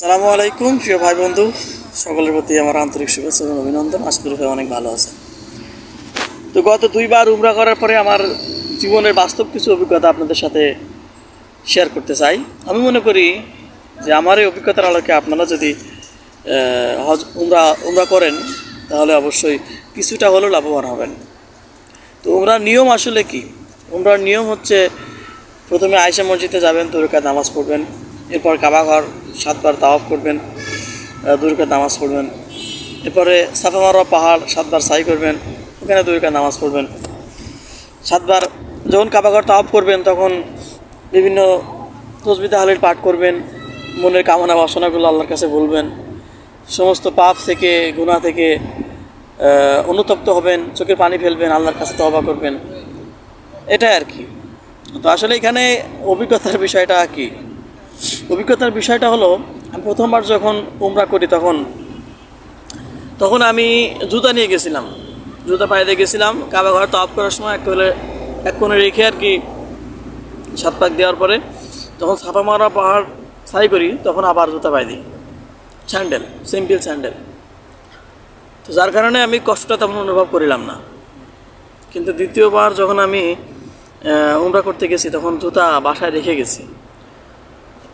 সালামু আলাইকুম, প্রিয় ভাই বন্ধু সকলের প্রতি আমার আন্তরিক শুভেচ্ছা এবং অভিনন্দন। আশা করি অনেক ভালো আছে তো গত দুইবার উমরা করার পরে আমার জীবনের বাস্তব কিছু অভিজ্ঞতা আপনাদের সাথে শেয়ার করতে চাই। আমি মনে করি যে আমার এই অভিজ্ঞতার আলোকে আপনারা যদি হজ, উমরা উমরা করেন, তাহলে অবশ্যই কিছুটা হলেও লাভবান হবেন। তো উমরার নিয়ম আসলে কি? উমরার নিয়ম হচ্ছে প্রথমে আয়সা মসজিদে যাবেন দুরকাত নামাজ পড়বেন। এরপর কাবাঘর সাতবার তাওয়াফ করবেন দুর্গা নামাজ পড়বেন। এরপরে সাফা মারোয়া পাহাড় সাতবার সাই করবেন, ওখানে দুর্গা নামাজ পড়বেন। সাতবার যখন কাবাঘর তাওয়াফ করবেন, তখন বিভিন্ন তসবিতা হালের পাঠ করবেন, মনের কামনা বাসনাগুলো আল্লাহর কাছে বলবেন। সমস্ত পাপ থেকে গুণা থেকে অনুতপ্ত হবেন, চোখের পানি ফেলবেন, আল্লাহর কাছে তবা করবেন। এটাই আর কি। তো আসলে এখানে অভিজ্ঞতার বিষয়টা কি? অভিজ্ঞতার বিষয়টা হলো, আমি প্রথমবার যখন উমরা করি তখন তখন আমি জুতা নিয়ে গেছিলাম। জুতা পায়ে দিয়ে গেছিলাম, কাবা ঘর তাপ করার সময় এক কোলে এক কোণে রেখে আর কি সাত পাক দেওয়ার পরে যখন ছাপা মারা পাহাড় সাই করি, তখন আবার জুতা পায়ে দিই। Sandal, simple sandal. তো যার কারণে আমি কষ্টটা তেমন অনুভব করিলাম না। কিন্তু দ্বিতীয়বার যখন আমি উমরা করতে গেছি, তখন জুতা বাসায় রেখে গেছি।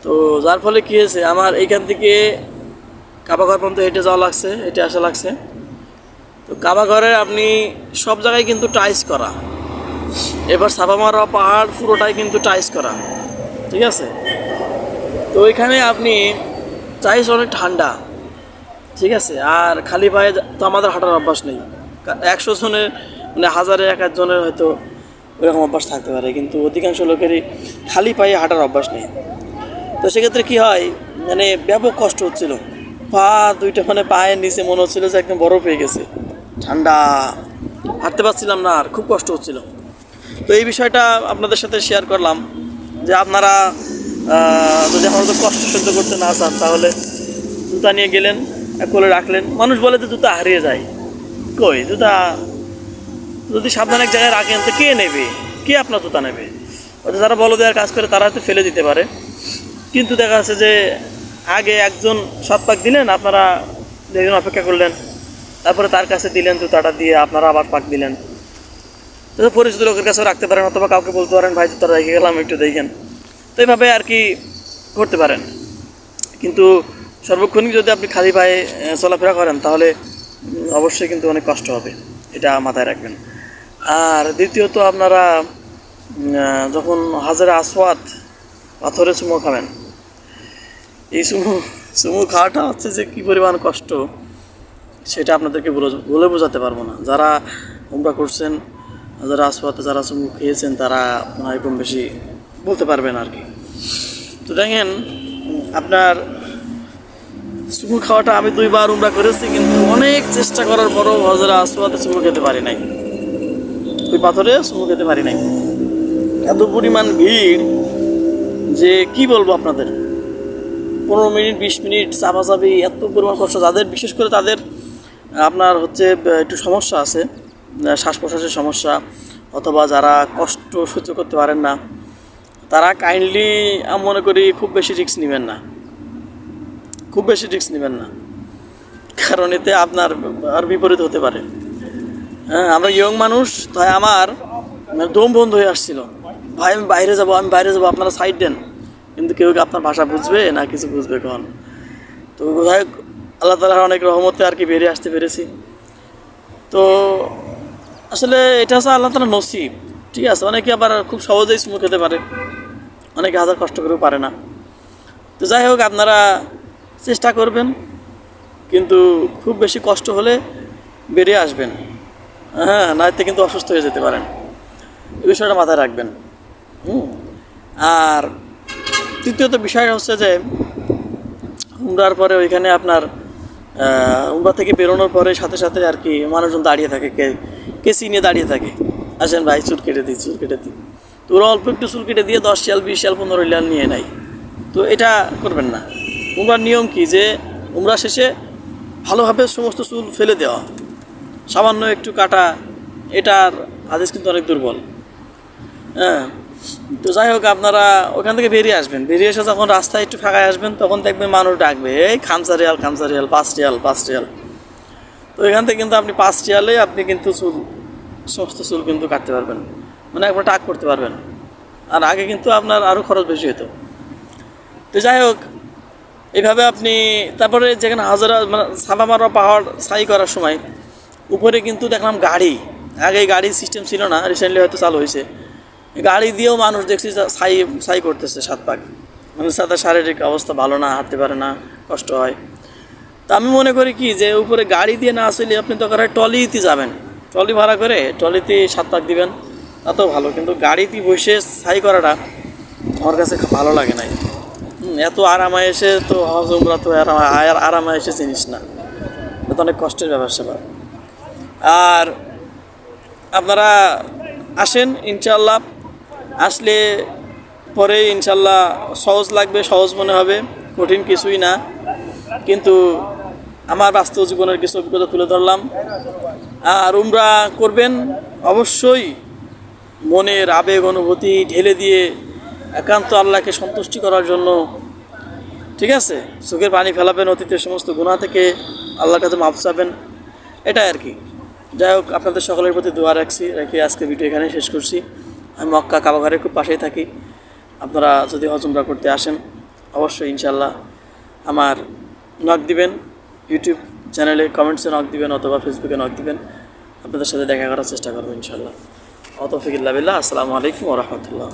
তো যার ফলে কী হয়েছে, আমার এইখান থেকে কাবাঘর পর্যন্ত হেঁটে যাওয়া লাগছে, হেঁটে আসা লাগছে। তো কাবাঘরে আপনি সব জায়গায় কিন্তু টাইস করা। এবার সাবামারা পাহাড় পুরোটাই কিন্তু টাইস করা, ঠিক আছে? তো ওইখানে আপনি টাইস অনেক ঠান্ডা, ঠিক আছে? আর খালি পায়ে তো আমাদের হাঁটার অভ্যাস নেই। একশো জনের মানে হাজারে এক একজনের হয়তো ওরকম অভ্যাস থাকতে পারে, কিন্তু অধিকাংশ লোকেরই খালি পায়ে হাঁটার অভ্যাস নেই। তো সেক্ষেত্রে কী হয় মানে ব্যাপক কষ্ট হচ্ছিল। পা দুইটা মানে পায়ের নিচে মনে হচ্ছিল যে একদম বরফ হয়ে গেছে। ঠান্ডা। হাঁটতে পারছিলাম না আর খুব কষ্ট হচ্ছিল। তো এই বিষয়টা আপনাদের সাথে শেয়ার করলাম যে আপনারা যদি আমাদের কষ্ট সহ্য করতে না চান তাহলে জুতা নিয়ে গেলেন এক কোলে রাখলেন। মানুষ বলে যে জুতা হারিয়ে যায়। কই জুতা? যদি সাবধানে এক জায়গায় রাখেন তো কে নেবে? কে আপনার জুতা নেবে? যারা বলো দেওয়ার কাজ করে তারা হয়তো ফেলে দিতে পারে। কিন্তু দেখা যাচ্ছে যে আগে একজন সাত পাক দিলেন, আপনারা একজন অপেক্ষা করলেন, তারপরে তার কাছে দিলেন জুতাটা দিয়ে আপনারা আবার পাক দিলেন। তো পরিচিত লোকের কাছেও রাখতে পারেন অথবা কাউকে বলতে পারেন, ভাই, জুতাটা রেখে গেলাম, একটু দেখেন। তো এইভাবে আর কি করতে পারেন। কিন্তু সর্বক্ষণিক যদি আপনি খালি পায়ে চলাফেরা করেন, তাহলে অবশ্যই কিন্তু অনেক কষ্ট হবে। এটা মাথায় রাখবেন। আর দ্বিতীয়ত আপনারা যখন হাজারে আসওয়াত পাথরে চুমো খাবেন এই চুমু চুমু খাওয়াটা হচ্ছে যে কী পরিমাণ কষ্ট, সেটা আপনাদেরকে বলে- বোঝাতে পারব না। যারা উমরা করছেন, যারা আসওয়াতে যারা চুমু খেয়েছেন, তারা মনে হয় কম বেশি বলতে পারবেন আর কি। তো দেখেন, আপনার চুমু খাওয়াটা আমি দুইবার উমরা করেছি, কিন্তু অনেক চেষ্টা করার পরও হজরা আসওয়াতে চুমু খেতে পারি নাই। ওই পাথরে চুমু খেতে পারি নাই। এত পরিমাণ ভিড় যে কি বলব আপনাদের? পনেরো মিনিট, বিশ মিনিট চাপাচাপি, এত পরিমাণ কষ্ট। যাদের, বিশেষ করে তাদের আপনার হচ্ছে একটু সমস্যা আছে শ্বাস প্রশ্বাসের সমস্যা, অথবা যারা কষ্ট সহ্য করতে পারেন না, তারা কাইন্ডলি আমি মনে করি, খুব বেশি রিস্ক নেবেন না। খুব বেশি রিস্ক নেবেন না। কারণ এতে আপনার আর বিপরীত হতে পারে। হ্যাঁ আমরা ইয়ং মানুষ, তাই আমার মানে দম বন্ধ হয়ে আসছিল। ভাই, আমি বাইরে যাব, আমি বাইরে যাব, আপনারা সাইড দেন। কিন্তু কেউ আপনার ভাষা বুঝবে না কিছু বুঝবে কখন? তো কোথায় আল্লাহ তালার অনেক রহমতে আর কি বেরিয়ে আসতে পেরেছি। তো আসলে এটা হচ্ছে আল্লাহ তালা নসিব, ঠিক আছে? অনেকে আবার খুব সহজেই স্মুখ খেতে পারে। অনেকে হাজার কষ্ট করেও পারে না। তো যাই হোক, আপনারা চেষ্টা করবেন, কিন্তু খুব বেশি কষ্ট হলে বেরিয়ে আসবেন। হ্যাঁ নয়তো কিন্তু অসুস্থ হয়ে যেতে পারেন। এই বিষয়টা মাথায় রাখবেন। হুম। আর তৃতীয়ত বিষয়টা হচ্ছে যে উমরার পরে ওইখানে আপনার উমরা থেকে বেরোনোর পরে সাথে সাথে আর কি মানুষজন দাঁড়িয়ে থাকে, কে কেসি নিয়ে দাঁড়িয়ে থাকে। আসেন ভাই, চুল কেটে দিই, চুল কেটে দিই। তো ওরা অল্প একটু চুল কেটে দিয়ে দশ শিয়াল, বিশ শিয়াল, পনেরো শিয়াল নিয়ে নেয়। তো এটা করবেন না। উমরার নিয়ম কি যে উমরা শেষে ভালোভাবে সমস্ত চুল ফেলে দেওয়া। সামান্য একটু কাটা, এটার আদেশ কিন্তু অনেক দুর্বল। হ্যাঁ। তো যাই হোক, আপনারা ওখান থেকে বেরিয়ে আসবেন। বেরিয়ে এসে যখন রাস্তায় একটু ফাঁকায় আসবেন, তখন দেখবেন মানুষ ডাকবে, এই খামসা রিয়াল খামসা রিয়াল পাঁচ রিয়াল পাঁচ রিয়াল তো এখান থেকে কিন্তু আপনি পাঁচ রিয়ালে আপনি কিন্তু চুল, সমস্ত চুল কিন্তু কাটতে পারবেন। মানে একবার টাক করতে পারবেন। আর আগে কিন্তু আপনার আরও খরচ বেশি হতো তো যাই হোক এইভাবে আপনি, তারপরে যেখানে হাজারা মানে সাবা মারা পাহাড় সাই করার সময়, উপরে কিন্তু দেখলাম গাড়ি। আগে গাড়ির সিস্টেম ছিল না রিসেন্টলি হয়তো চালু হয়েছে। গাড়ি দিয়েও মানুষ দেখছি সাই সাই করতেছে সাত পাক। মানে তাদের শারীরিক অবস্থা ভালো না, হাঁটতে পারে না, কষ্ট হয়। তা আমি মনে করি কি যে উপরে গাড়ি দিয়ে না আসলে আপনি তো করে ট্রলিতে যাবেন। ট্রলি ভাড়া করে ট্রলিতে সাত পাক দিবেন তাতেও ভালো। কিন্তু গাড়িতে বসে সাই করাটা আমার কাছে ভালো লাগে নাই। এত আরামে এসে তো হজ, উমরা তো আর আরামে এসে জিনিস না। এটা অনেক কষ্টের ব্যাপার স্যাপার। আর আপনারা আসেন ইনশাল্লাহ আসলে পরে ইনশাল্লাহ সহজ লাগবে, সহজ মনে হবে, কঠিন কিছুই না। কিন্তু আমার বাস্তব জীবনের কিছু অভিজ্ঞতা তুলে ধরলাম। আর উমরা করবেন অবশ্যই। মনের আবেগ, অনুভূতি ঢেলে দিয়ে একান্ত আল্লাহকে সন্তুষ্টি করার জন্য। ঠিক আছে? চোখের পানি ফেলাবেন, অতীতের সমস্ত গুণা থেকে আল্লাহর কাছে মাফ চাবেন। এটাই আর কি। যাই হোক, আপনাদের সকলের প্রতি দোয়া রাখছি, রেখে আজকে ভিডিও এখানে শেষ করছি। আমি মক্কা কাবাঘরের খুব পাশেই থাকি। আপনারা যদি হজমরা করতে আসেন, অবশ্যই ইনশাল্লাহ আমার নক দিবেন ইউটিউব চ্যানেলে কমেন্টসে নক দিবেন অথবা ফেসবুকে নক দিবেন। আপনাদের সাথে দেখা করার চেষ্টা করব ইনশাল্লাহ অত আসসালামু আলাইকুম রহমতুল্লাহ।